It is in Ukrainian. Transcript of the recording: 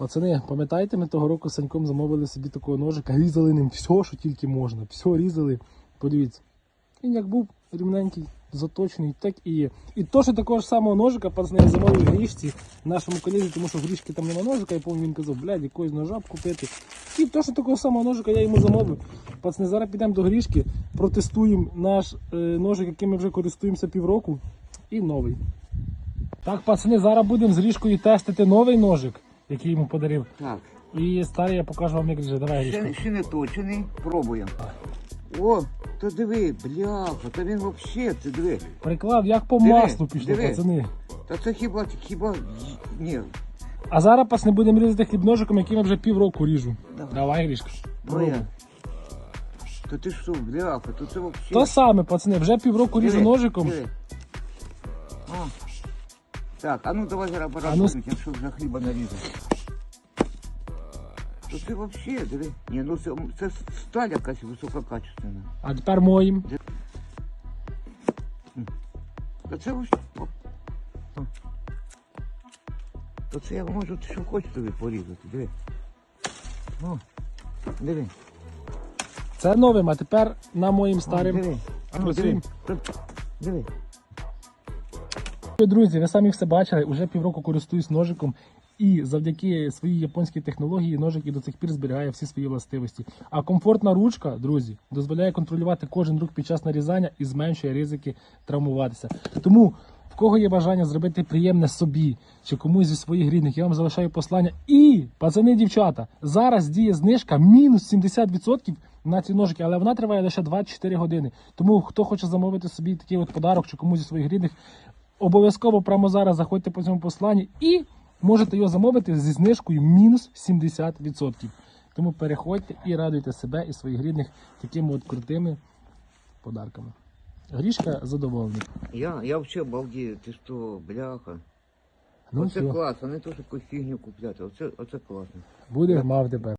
Пацани, пам'ятаєте, ми того року з Саньком замовили собі такого ножика, різали ним все, що тільки можна. Все різали. Подивіться. Він як був рівненький, заточений, так і є. І точно такого ж самого ножика, пацани, я замовив в грішці нашому колезі, тому що в грішки там нема ножика, я пам'ятаю, він казав, блядь, якогось ножа б купити. І точно такого самого ножика я йому замовив. Пацани, зараз підемо до грішки, протестуємо наш е, ножик, яким ми вже користуємося півроку, і новий. Так, пацани, зараз будемо з грішкою тестити новий ножик, який йому подарив. Так, І старий я покажу вам, як ріже. Давай, ще, ще не точений, пробуємо. О, то диви, бляха, та він взагалі, ти диви. Приклав, як по Диви, маслу пішло, диви. пацани. Та це хіба, хіба, ні, А зараз пацани будемо різати хлібножиком, яким я вже півроку ріжу. Давай. Давай, грішка. моя. Та ти що, бляха, то це взагалі. То саме, пацани, вже півроку ріжу ножиком. О. Так, а ну давай зараз А ну, якщо вже хліба нарізав. То це взагалі, диви. Ні, ну це, це сталь якась висококачественна. А тепер моїм. Та це ось. о. Це я можу що хочу тобі порізати, диви. О, диви. Це новим, а тепер на моїм старим. Диви. А ну, працюємо. диви. Та- Диви. Друзі, ви самі все бачили, уже півроку користуюсь ножиком. І завдяки своїй японській технології ножик і до цих пір зберігає всі свої властивості. А комфортна ручка, друзі, дозволяє контролювати кожен рух під час нарізання і зменшує ризики травмуватися. Тому в кого є бажання зробити приємне собі чи комусь зі своїх рідних, я вам залишаю послання. І, пацани, дівчата, зараз діє знижка мінус 70% на ці ножики, але вона триває лише 24 години. Тому хто хоче замовити собі такий от подарок чи комусь зі своїх рідних, обов'язково прямо зараз заходьте по цьому посланні і можете його замовити зі знижкою мінус 70%. Тому переходьте і радуйте себе і своїх рідних такими от крутими подарками. Грішка задоволений. Я, я взагалі балдію, ти що, бляха. Ну оце все, клас, а не то, що якусь фігню купляти. Оце, оце класно. буде мав тепер.